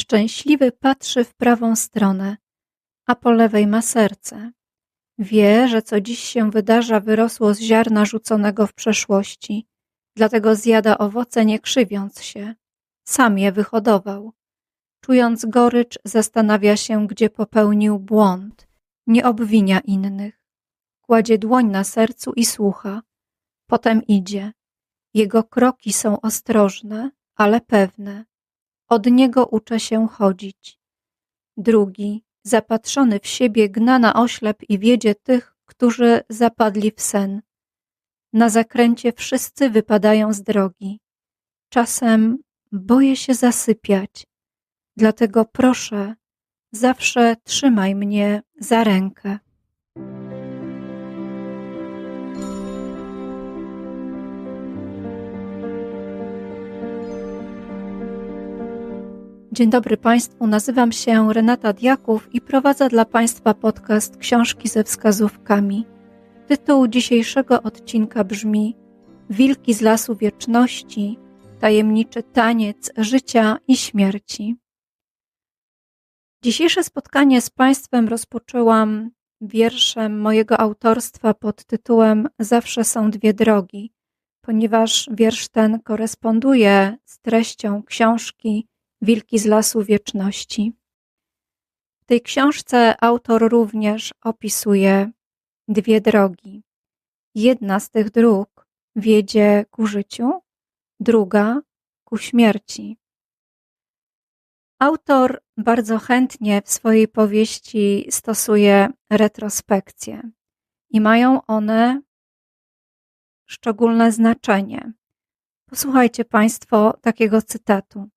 Szczęśliwy patrzy w prawą stronę, a po lewej ma serce. Wie, że co dziś się wydarza, wyrosło z ziarna rzuconego w przeszłości, dlatego zjada owoce nie krzywiąc się. Sam je wyhodował. Czując gorycz, zastanawia się, gdzie popełnił błąd. Nie obwinia innych. Kładzie dłoń na sercu i słucha. Potem idzie. Jego kroki są ostrożne, ale pewne. Od niego uczę się chodzić. Drugi, zapatrzony w siebie, gna na oślep i wiedzie tych, którzy zapadli w sen. Na zakręcie wszyscy wypadają z drogi. Czasem boję się zasypiać, dlatego proszę, zawsze trzymaj mnie za rękę. Dzień dobry Państwu, nazywam się Renata Diaków i prowadzę dla Państwa podcast Książki ze wskazówkami. Tytuł dzisiejszego odcinka brzmi Wilki z lasu wieczności tajemniczy taniec życia i śmierci. Dzisiejsze spotkanie z Państwem rozpoczęłam wierszem mojego autorstwa pod tytułem Zawsze są dwie drogi, ponieważ wiersz ten koresponduje z treścią książki Wilki z Lasu Wieczności. W tej książce autor również opisuje dwie drogi. Jedna z tych dróg wiedzie ku życiu, druga ku śmierci. Autor bardzo chętnie w swojej powieści stosuje retrospekcje i mają one szczególne znaczenie. Posłuchajcie Państwo takiego cytatu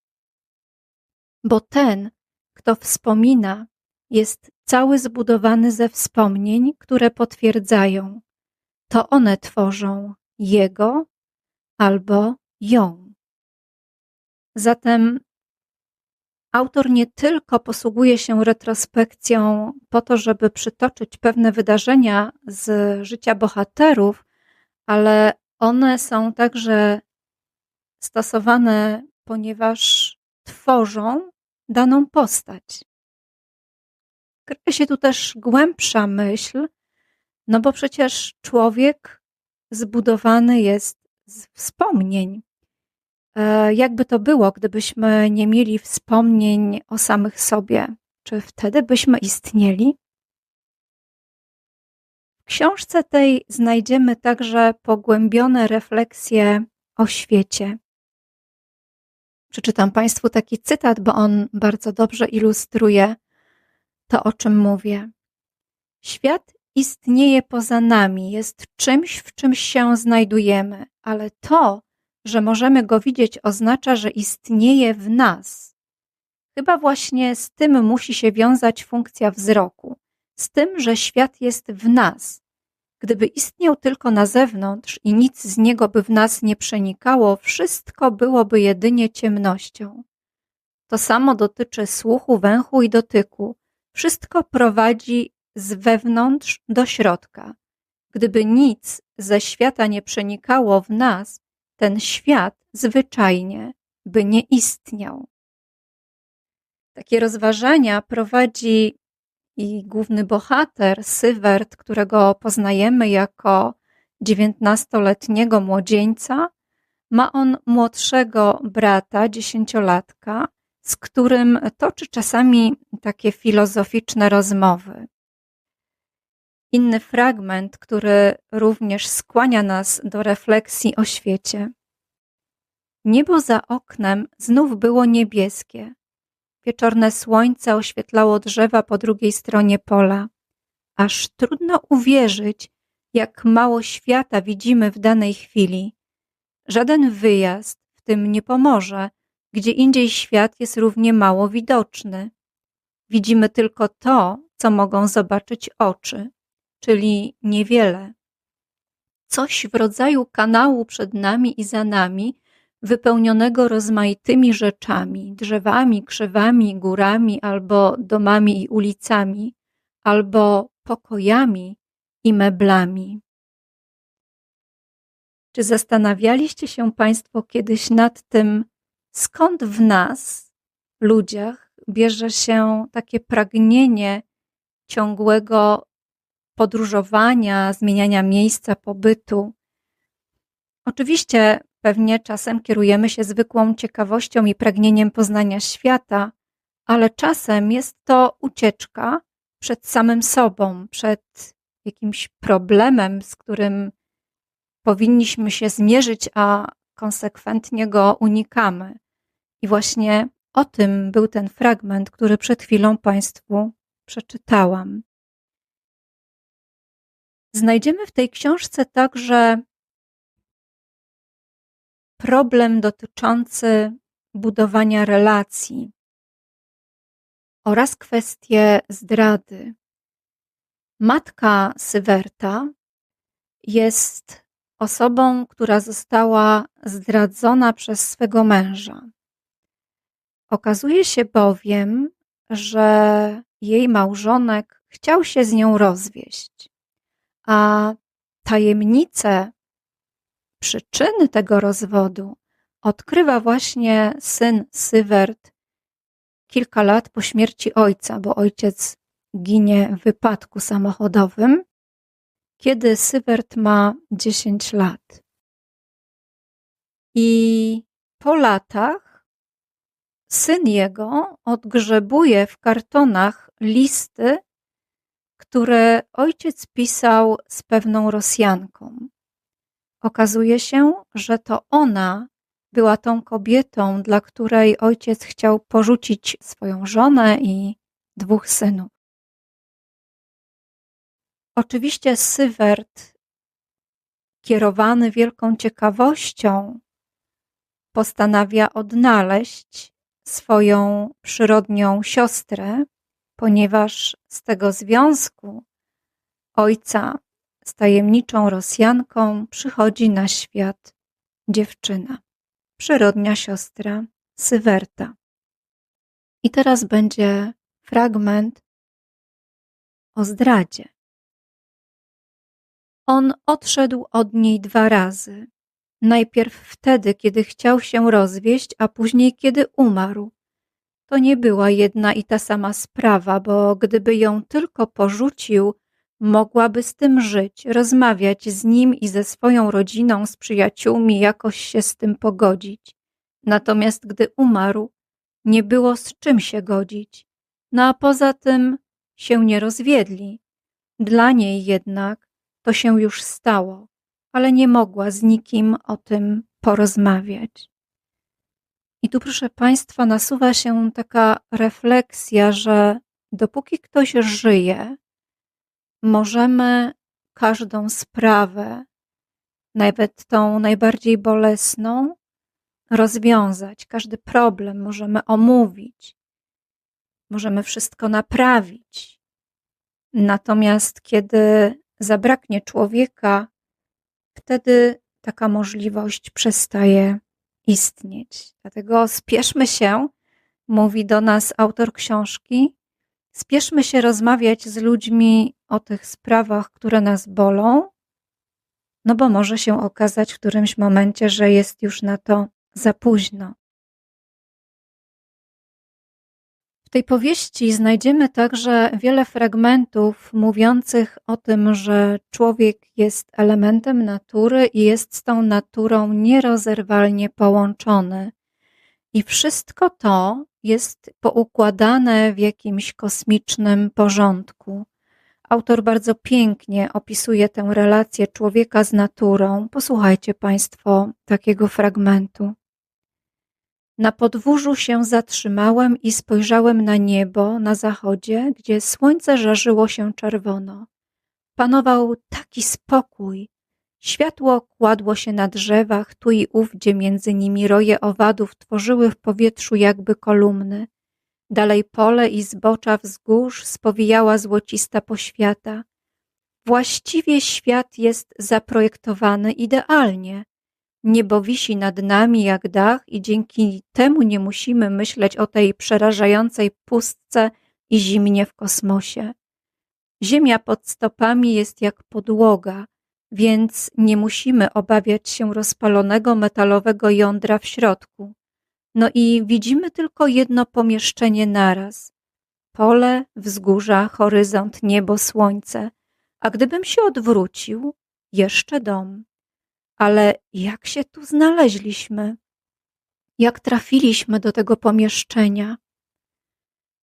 bo ten, kto wspomina, jest cały zbudowany ze wspomnień, które potwierdzają, to one tworzą jego albo ją. Zatem autor nie tylko posługuje się retrospekcją po to, żeby przytoczyć pewne wydarzenia z życia bohaterów, ale one są także stosowane, ponieważ tworzą daną postać. Kryje się tu też głębsza myśl, no bo przecież człowiek zbudowany jest z wspomnień. E, jakby to było, gdybyśmy nie mieli wspomnień o samych sobie? Czy wtedy byśmy istnieli? W książce tej znajdziemy także pogłębione refleksje o świecie. Przeczytam Państwu taki cytat, bo on bardzo dobrze ilustruje to, o czym mówię. Świat istnieje poza nami, jest czymś, w czym się znajdujemy, ale to, że możemy go widzieć, oznacza, że istnieje w nas. Chyba właśnie z tym musi się wiązać funkcja wzroku, z tym, że świat jest w nas, Gdyby istniał tylko na zewnątrz i nic z niego by w nas nie przenikało, wszystko byłoby jedynie ciemnością. To samo dotyczy słuchu, węchu i dotyku. Wszystko prowadzi z wewnątrz do środka. Gdyby nic ze świata nie przenikało w nas, ten świat zwyczajnie by nie istniał. Takie rozważania prowadzi i główny bohater, Sywert, którego poznajemy jako dziewiętnastoletniego młodzieńca, ma on młodszego brata, dziesięciolatka, z którym toczy czasami takie filozoficzne rozmowy. Inny fragment, który również skłania nas do refleksji o świecie. Niebo za oknem znów było niebieskie, Wieczorne słońce oświetlało drzewa po drugiej stronie pola. Aż trudno uwierzyć, jak mało świata widzimy w danej chwili. Żaden wyjazd w tym nie pomoże, gdzie indziej świat jest równie mało widoczny. Widzimy tylko to, co mogą zobaczyć oczy, czyli niewiele. Coś w rodzaju kanału przed nami i za nami, wypełnionego rozmaitymi rzeczami, drzewami, krzewami, górami, albo domami i ulicami, albo pokojami i meblami. Czy zastanawialiście się Państwo kiedyś nad tym, skąd w nas, ludziach, bierze się takie pragnienie ciągłego podróżowania, zmieniania miejsca pobytu. Oczywiście pewnie czasem kierujemy się zwykłą ciekawością i pragnieniem poznania świata, ale czasem jest to ucieczka przed samym sobą, przed jakimś problemem, z którym powinniśmy się zmierzyć, a konsekwentnie go unikamy. I właśnie o tym był ten fragment, który przed chwilą Państwu przeczytałam. Znajdziemy w tej książce także problem dotyczący budowania relacji oraz kwestię zdrady. Matka Sywerta jest osobą, która została zdradzona przez swego męża. Okazuje się bowiem, że jej małżonek chciał się z nią rozwieść, a tajemnicę przyczyny tego rozwodu odkrywa właśnie syn Sywert kilka lat po śmierci ojca, bo ojciec ginie w wypadku samochodowym, kiedy Sywert ma 10 lat. I po latach syn jego odgrzebuje w kartonach listy, które ojciec pisał z pewną Rosjanką. Okazuje się, że to ona była tą kobietą, dla której ojciec chciał porzucić swoją żonę i dwóch synów. Oczywiście Sywert, kierowany wielką ciekawością, postanawia odnaleźć swoją przyrodnią siostrę, ponieważ z tego związku ojca z tajemniczą Rosjanką przychodzi na świat dziewczyna, przyrodnia siostra Sywerta. I teraz będzie fragment o zdradzie. On odszedł od niej dwa razy. Najpierw wtedy, kiedy chciał się rozwieść, a później, kiedy umarł. To nie była jedna i ta sama sprawa, bo gdyby ją tylko porzucił, mogłaby z tym żyć, rozmawiać z nim i ze swoją rodziną, z przyjaciółmi, jakoś się z tym pogodzić. Natomiast gdy umarł, nie było z czym się godzić. No a poza tym się nie rozwiedli. Dla niej jednak to się już stało, ale nie mogła z nikim o tym porozmawiać. I tu, proszę Państwa, nasuwa się taka refleksja, że dopóki ktoś żyje, możemy każdą sprawę, nawet tą najbardziej bolesną, rozwiązać. Każdy problem możemy omówić, możemy wszystko naprawić. Natomiast kiedy zabraknie człowieka, wtedy taka możliwość przestaje istnieć. Dlatego spieszmy się, mówi do nas autor książki, spieszmy się rozmawiać z ludźmi o tych sprawach, które nas bolą, no bo może się okazać w którymś momencie, że jest już na to za późno. tej powieści znajdziemy także wiele fragmentów mówiących o tym, że człowiek jest elementem natury i jest z tą naturą nierozerwalnie połączony. I wszystko to jest poukładane w jakimś kosmicznym porządku. Autor bardzo pięknie opisuje tę relację człowieka z naturą. Posłuchajcie Państwo takiego fragmentu. Na podwórzu się zatrzymałem i spojrzałem na niebo na zachodzie, gdzie słońce żarzyło się czerwono. Panował taki spokój. Światło kładło się na drzewach, tu i ówdzie między nimi roje owadów tworzyły w powietrzu jakby kolumny. Dalej pole i zbocza wzgórz spowijała złocista poświata. Właściwie świat jest zaprojektowany idealnie. Niebo wisi nad nami jak dach i dzięki temu nie musimy myśleć o tej przerażającej pustce i zimnie w kosmosie. Ziemia pod stopami jest jak podłoga, więc nie musimy obawiać się rozpalonego metalowego jądra w środku. No i widzimy tylko jedno pomieszczenie naraz. Pole, wzgórza, horyzont, niebo, słońce. A gdybym się odwrócił, jeszcze dom. Ale jak się tu znaleźliśmy? Jak trafiliśmy do tego pomieszczenia?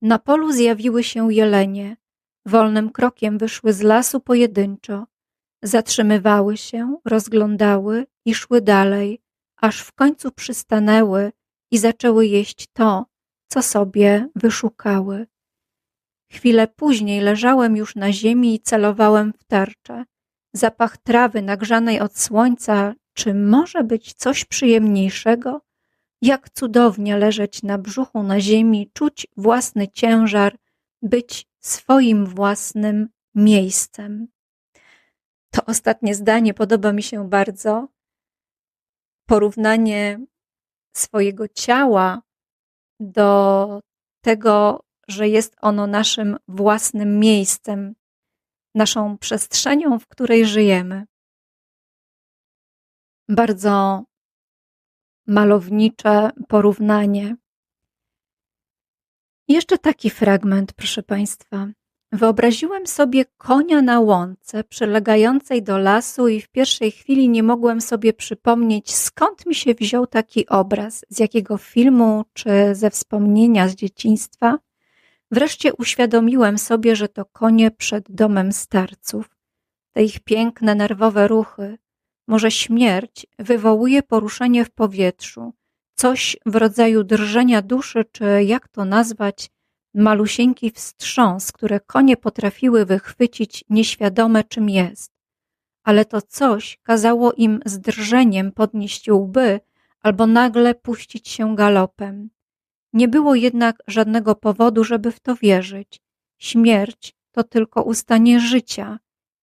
Na polu zjawiły się jelenie. Wolnym krokiem wyszły z lasu pojedynczo. Zatrzymywały się, rozglądały i szły dalej, aż w końcu przystanęły i zaczęły jeść to, co sobie wyszukały. Chwilę później leżałem już na ziemi i celowałem w tarczę. Zapach trawy nagrzanej od słońca, czy może być coś przyjemniejszego? Jak cudownie leżeć na brzuchu na ziemi, czuć własny ciężar, być swoim własnym miejscem. To ostatnie zdanie podoba mi się bardzo. Porównanie swojego ciała do tego, że jest ono naszym własnym miejscem, naszą przestrzenią, w której żyjemy. Bardzo malownicze porównanie. Jeszcze taki fragment, proszę Państwa. Wyobraziłem sobie konia na łące przylegającej do lasu i w pierwszej chwili nie mogłem sobie przypomnieć, skąd mi się wziął taki obraz, z jakiego filmu czy ze wspomnienia z dzieciństwa. Wreszcie uświadomiłem sobie, że to konie przed domem starców. Te ich piękne, nerwowe ruchy, może śmierć wywołuje poruszenie w powietrzu, coś w rodzaju drżenia duszy, czy jak to nazwać, malusieńki wstrząs, które konie potrafiły wychwycić nieświadome czym jest. Ale to coś kazało im z drżeniem podnieść łby albo nagle puścić się galopem. Nie było jednak żadnego powodu, żeby w to wierzyć. Śmierć to tylko ustanie życia.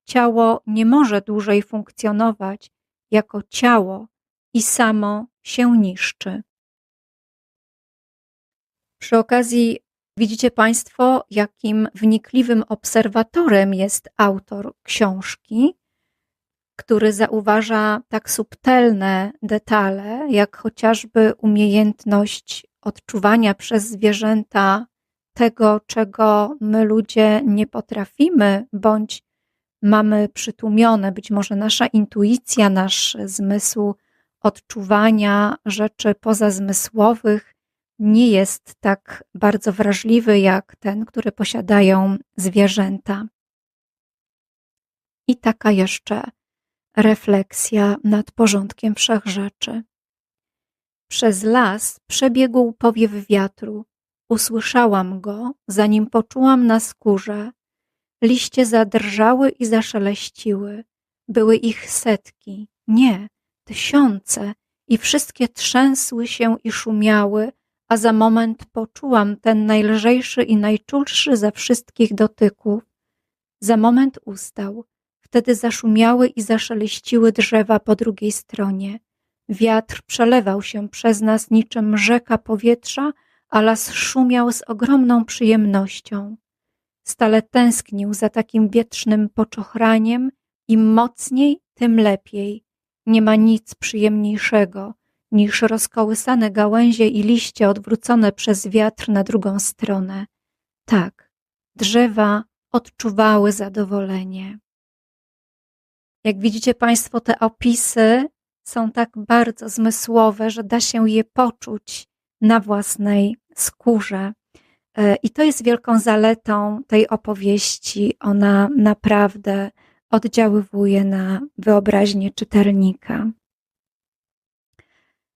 Ciało nie może dłużej funkcjonować jako ciało i samo się niszczy. Przy okazji widzicie Państwo, jakim wnikliwym obserwatorem jest autor książki, który zauważa tak subtelne detale, jak chociażby umiejętność odczuwania przez zwierzęta tego, czego my ludzie nie potrafimy, bądź mamy przytłumione, być może nasza intuicja, nasz zmysł odczuwania rzeczy pozazmysłowych nie jest tak bardzo wrażliwy jak ten, który posiadają zwierzęta. I taka jeszcze refleksja nad porządkiem wszechrzeczy. Przez las przebiegł powiew wiatru. Usłyszałam go, zanim poczułam na skórze. Liście zadrżały i zaszeleściły. Były ich setki, nie, tysiące, i wszystkie trzęsły się i szumiały, a za moment poczułam ten najlżejszy i najczulszy ze wszystkich dotyków. Za moment ustał. Wtedy zaszumiały i zaszeleściły drzewa po drugiej stronie. Wiatr przelewał się przez nas niczym rzeka powietrza, a las szumiał z ogromną przyjemnością. Stale tęsknił za takim wietrznym poczochraniem, im mocniej, tym lepiej. Nie ma nic przyjemniejszego niż rozkołysane gałęzie i liście odwrócone przez wiatr na drugą stronę. Tak, drzewa odczuwały zadowolenie. Jak widzicie Państwo, te opisy są tak bardzo zmysłowe, że da się je poczuć na własnej skórze. E, I to jest wielką zaletą tej opowieści. Ona naprawdę oddziaływuje na wyobraźnię czytelnika.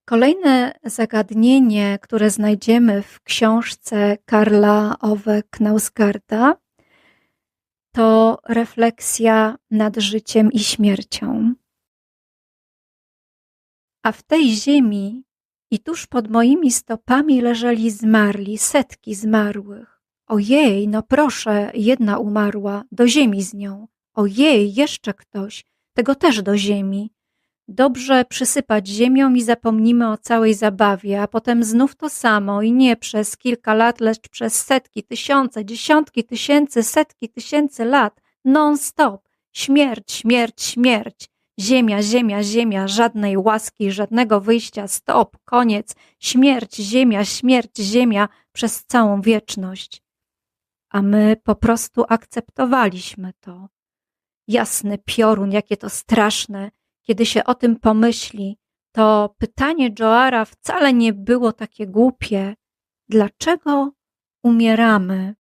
Kolejne zagadnienie, które znajdziemy w książce Karla Ove Knausgarda, to refleksja nad życiem i śmiercią. A w tej ziemi i tuż pod moimi stopami leżeli zmarli, setki zmarłych. Ojej, no proszę, jedna umarła, do ziemi z nią. Ojej, jeszcze ktoś, tego też do ziemi. Dobrze przysypać ziemią i zapomnimy o całej zabawie, a potem znów to samo i nie przez kilka lat, lecz przez setki, tysiące, dziesiątki tysięcy, setki tysięcy lat, non stop. Śmierć, śmierć, śmierć. Ziemia, ziemia, ziemia, żadnej łaski, żadnego wyjścia, stop, koniec, śmierć, ziemia, śmierć, ziemia przez całą wieczność. A my po prostu akceptowaliśmy to. Jasny piorun, jakie to straszne, kiedy się o tym pomyśli, to pytanie Joara wcale nie było takie głupie. Dlaczego umieramy?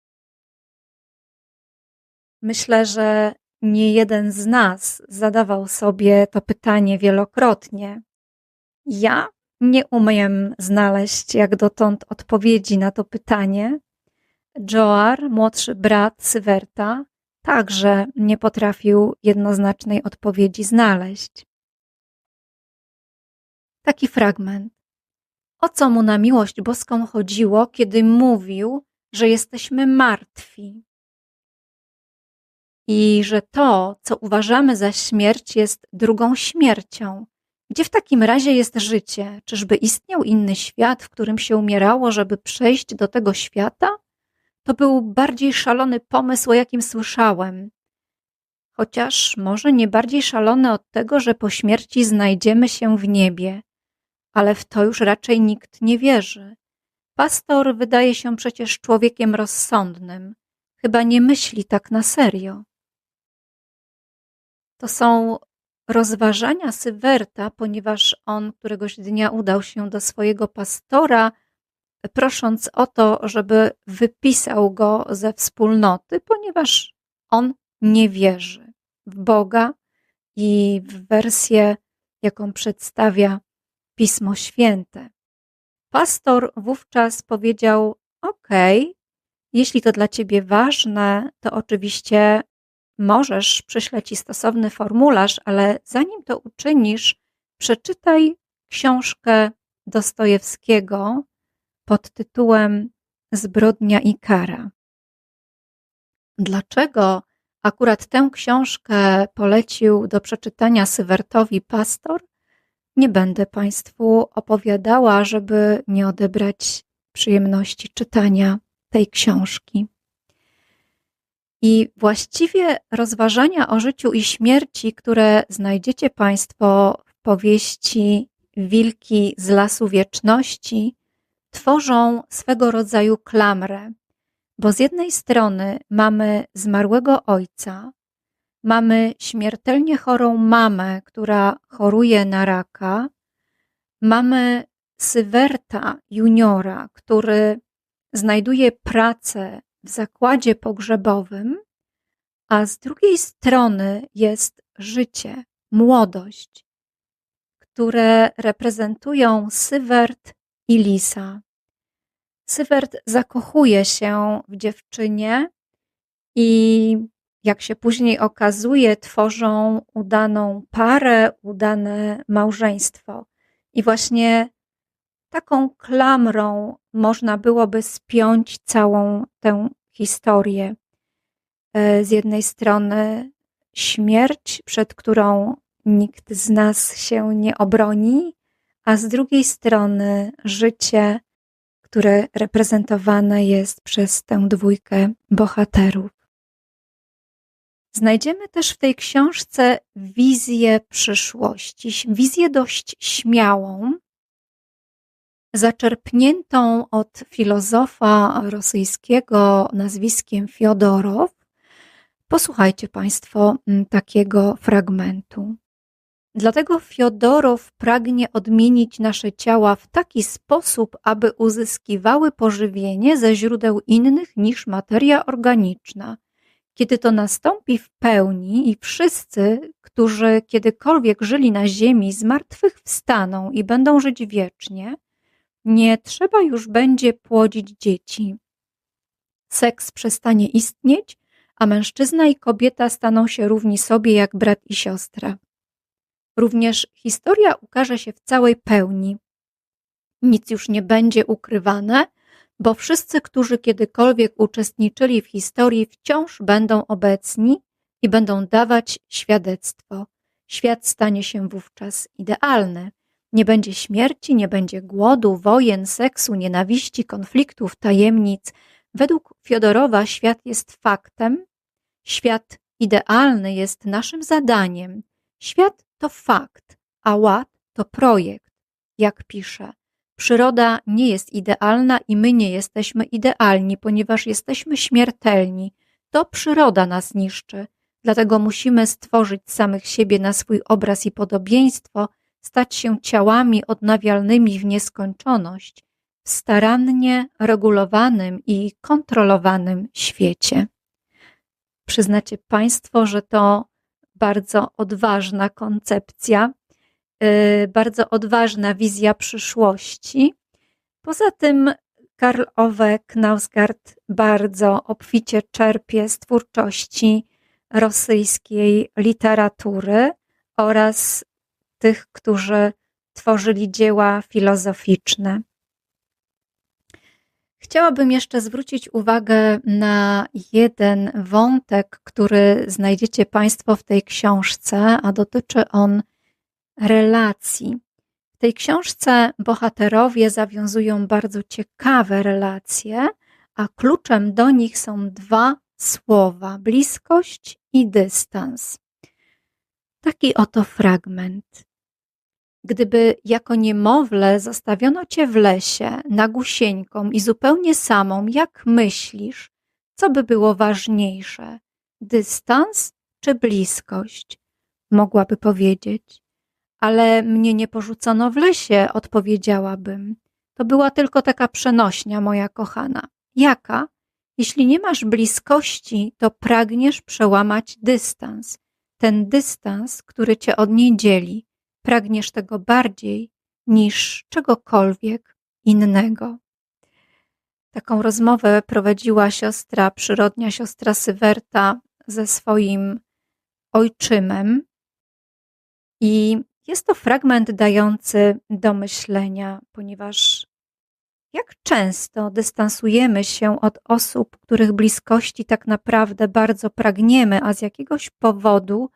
Myślę, że nie jeden z nas zadawał sobie to pytanie wielokrotnie. Ja nie umiem znaleźć jak dotąd odpowiedzi na to pytanie. Joar, młodszy brat Sywerta, także nie potrafił jednoznacznej odpowiedzi znaleźć. Taki fragment. O co mu na miłość boską chodziło, kiedy mówił, że jesteśmy martwi? I że to, co uważamy za śmierć, jest drugą śmiercią. Gdzie w takim razie jest życie? Czyżby istniał inny świat, w którym się umierało, żeby przejść do tego świata? To był bardziej szalony pomysł, o jakim słyszałem. Chociaż może nie bardziej szalony od tego, że po śmierci znajdziemy się w niebie ale w to już raczej nikt nie wierzy. Pastor wydaje się przecież człowiekiem rozsądnym, chyba nie myśli tak na serio. To są rozważania Sywerta, ponieważ on któregoś dnia udał się do swojego pastora, prosząc o to, żeby wypisał go ze wspólnoty, ponieważ on nie wierzy w Boga i w wersję, jaką przedstawia Pismo Święte. Pastor wówczas powiedział: OK, jeśli to dla ciebie ważne, to oczywiście możesz przyśleć ci stosowny formularz, ale zanim to uczynisz, przeczytaj książkę Dostojewskiego pod tytułem Zbrodnia i kara. Dlaczego akurat tę książkę polecił do przeczytania Sywertowi pastor? Nie będę Państwu opowiadała, żeby nie odebrać przyjemności czytania tej książki. I właściwie rozważania o życiu i śmierci, które znajdziecie Państwo w powieści Wilki z Lasu Wieczności, tworzą swego rodzaju klamrę, bo z jednej strony mamy zmarłego ojca, Mamy śmiertelnie chorą mamę, która choruje na raka. Mamy Sywerta juniora, który znajduje pracę w zakładzie pogrzebowym, a z drugiej strony jest życie, młodość, które reprezentują Sywert i Lisa. Sywert zakochuje się w dziewczynie i jak się później okazuje, tworzą udaną parę, udane małżeństwo. I właśnie taką klamrą można byłoby spiąć całą tę historię. E, z jednej strony śmierć, przed którą nikt z nas się nie obroni, a z drugiej strony życie, które reprezentowane jest przez tę dwójkę bohaterów. Znajdziemy też w tej książce wizję przyszłości, wizję dość śmiałą, zaczerpniętą od filozofa rosyjskiego nazwiskiem Fiodorow. Posłuchajcie Państwo takiego fragmentu. Dlatego Fiodorow pragnie odmienić nasze ciała w taki sposób, aby uzyskiwały pożywienie ze źródeł innych niż materia organiczna – kiedy to nastąpi w pełni i wszyscy, którzy kiedykolwiek żyli na ziemi, z martwych wstaną i będą żyć wiecznie, nie trzeba już będzie płodzić dzieci. Seks przestanie istnieć, a mężczyzna i kobieta staną się równi sobie jak brat i siostra. Również historia ukaże się w całej pełni. Nic już nie będzie ukrywane, bo wszyscy, którzy kiedykolwiek uczestniczyli w historii, wciąż będą obecni i będą dawać świadectwo. Świat stanie się wówczas idealny. Nie będzie śmierci, nie będzie głodu, wojen, seksu, nienawiści, konfliktów, tajemnic. Według Fiodorowa świat jest faktem, świat idealny jest naszym zadaniem. Świat to fakt, a ład to projekt. Jak pisze, przyroda nie jest idealna i my nie jesteśmy idealni, ponieważ jesteśmy śmiertelni. To przyroda nas niszczy. Dlatego musimy stworzyć samych siebie na swój obraz i podobieństwo, stać się ciałami odnawialnymi w nieskończoność, w starannie regulowanym i kontrolowanym świecie. Przyznacie Państwo, że to bardzo odważna koncepcja, bardzo odważna wizja przyszłości. Poza tym Karl Ove Knausgard bardzo obficie czerpie z twórczości rosyjskiej literatury oraz tych, którzy tworzyli dzieła filozoficzne. Chciałabym jeszcze zwrócić uwagę na jeden wątek, który znajdziecie Państwo w tej książce, a dotyczy on relacji. W tej książce bohaterowie zawiązują bardzo ciekawe relacje, a kluczem do nich są dwa słowa: bliskość i dystans. Taki oto fragment. Gdyby jako niemowlę zostawiono cię w lesie, nagusieńką i zupełnie samą, jak myślisz, co by było ważniejsze? Dystans czy bliskość? Mogłaby powiedzieć. Ale mnie nie porzucono w lesie, odpowiedziałabym. To była tylko taka przenośnia, moja kochana. Jaka? Jeśli nie masz bliskości, to pragniesz przełamać dystans. Ten dystans, który cię od niej dzieli pragniesz tego bardziej niż czegokolwiek innego. Taką rozmowę prowadziła siostra, przyrodnia siostra Sywerta ze swoim ojczymem. I jest to fragment dający do myślenia, ponieważ jak często dystansujemy się od osób, których bliskości tak naprawdę bardzo pragniemy, a z jakiegoś powodu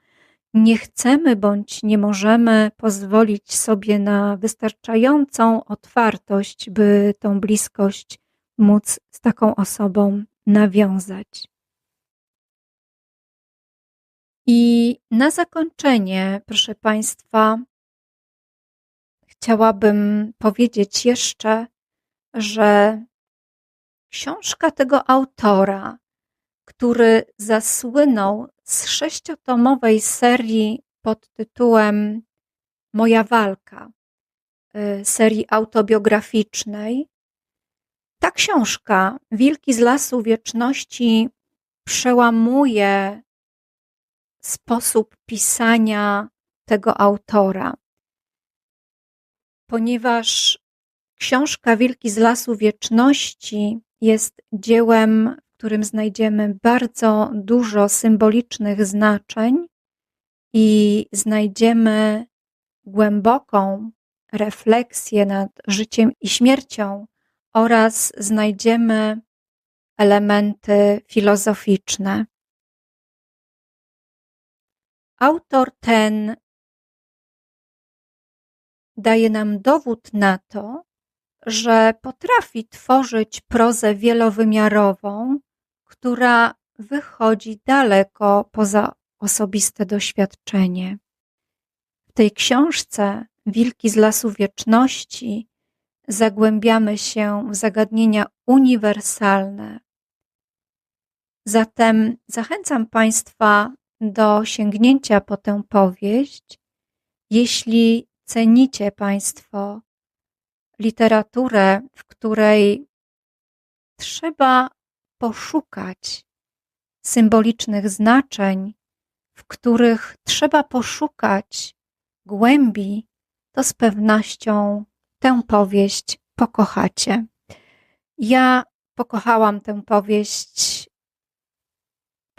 nie chcemy bądź nie możemy pozwolić sobie na wystarczającą otwartość, by tą bliskość móc z taką osobą nawiązać. I na zakończenie, proszę Państwa, chciałabym powiedzieć jeszcze, że książka tego autora, który zasłynął z sześciotomowej serii pod tytułem Moja walka, y, serii autobiograficznej. Ta książka, Wilki z Lasu Wieczności, przełamuje sposób pisania tego autora, ponieważ książka Wilki z Lasu Wieczności jest dziełem którym znajdziemy bardzo dużo symbolicznych znaczeń i znajdziemy głęboką refleksję nad życiem i śmiercią oraz znajdziemy elementy filozoficzne. Autor ten daje nam dowód na to, że potrafi tworzyć prozę wielowymiarową, która wychodzi daleko poza osobiste doświadczenie. W tej książce Wilki z Lasu Wieczności zagłębiamy się w zagadnienia uniwersalne. Zatem zachęcam Państwa do sięgnięcia po tę powieść, jeśli cenicie Państwo literaturę, w której trzeba poszukać symbolicznych znaczeń, w których trzeba poszukać głębi, to z pewnością tę powieść pokochacie. Ja pokochałam tę powieść,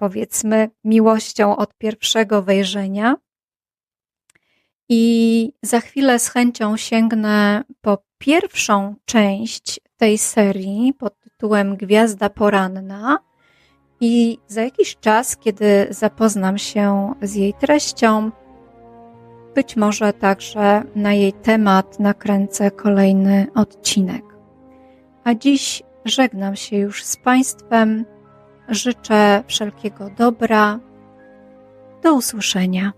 powiedzmy, miłością od pierwszego wejrzenia. I za chwilę z chęcią sięgnę po pierwszą część tej serii pod tytułem Gwiazda Poranna. I za jakiś czas, kiedy zapoznam się z jej treścią, być może także na jej temat nakręcę kolejny odcinek. A dziś żegnam się już z Państwem. Życzę wszelkiego dobra. Do usłyszenia.